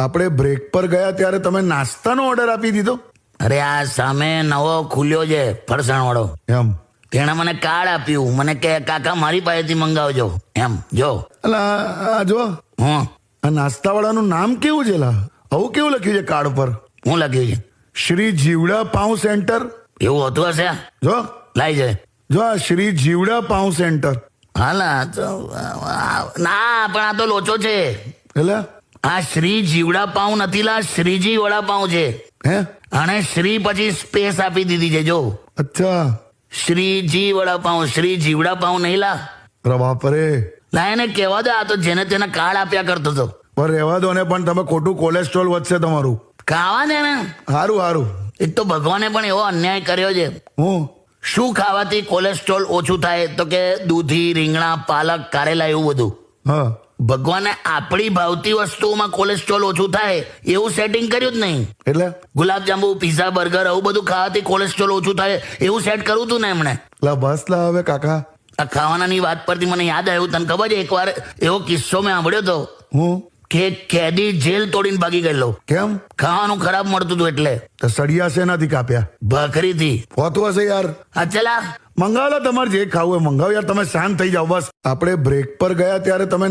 આપણે બ્રેક પર ગયા ત્યારે તમે નાસ્તાનો ઓર્ડર આપી દીધો? અરે આ સામે નવો ખુલ્યો છે ફરસાણ વાળો એમ. તેણે મને કાર્ડ આપ્યું. મને કે કાકા મારી પાસેથી મંગાવજો. એમ જો. અલા આ- જો. હું આ નાસ્તાવાળાનું નામ કેવું છે લા આવું કેવું લખ્યું છે કાર્ડ પર હું લખ્યું છે? શ્રી જીવડા પાઉં સેન્ટર. એવું હતું હશે? જો. લાઈ જાય. જો આ શ્રી જીવડા પાઉં સેન્ટર. હાલા તો ના પણ આ તો લોચો છે. એટલે? આ શ્રી જીવડા પાઉ નથી લા શ્રીજી વડાપાઉં છે. હે? અને શ્રી પછી સ્પેસ આપી દીધી છે જો. અચ્છા. શ્રીજી વડાપાઉં શ્રી જીવડા પાઉ નહીં લા. અરે બાપરે લા એને કહેવા દે આ તો જેને તેને કાર્ડ આપ્યા કરતો હતો. પણ રહેવા દો ને પણ તમે ખોટું કોલેસ્ટ્રોલ વધશે તમારું. ખાવા દે ને. સારું સારું એક તો ભગવાને પણ એવો અન્યાય કર્યો છે. હું? શું ખાવાથી કોલેસ્ટ્રોલ ઓછું થાય? તો કે દૂધી રીંગણા પાલક કારેલા એવું બધું. હા. ભગવાને આપણી ભાવતી વસ્તુઓમાં કોલેસ્ટ્રોલ ઓછું થાય એવું સેટિંગ કર્યું જ નહીં. એટલે? ગુલાબજાંબુ પીઝા બર્ગર આવું બધું ખાવાથી કોલેસ્ટ્રોલ ઓછું થાય એવું સેટ કરવું હતું ને એમણે? લા બસ લા હવે કાકા. આ ખાવાનાની વાત પરથી મને યાદ આવ્યું તને ખબર છે એકવાર એવો કિસ્સો મેં સાંભળ્યો હતો. હું? કે કેદી જેલ તોડીને ભાગી ગયેલો. કેમ? ખાવાનું ખરાબ મળતું હતું એટલે. તો સળિયા શેનાથી કાપ્યા? ભાખરીથી. હોતું હશે યાર. આ ચલા. મંગાવો તમારે જે ખાવું હોય મંગાવો યાર તમે શાંત થઈ જાઓ બસ. આપણે બ્રેક પર ગયા ત્યારે તમે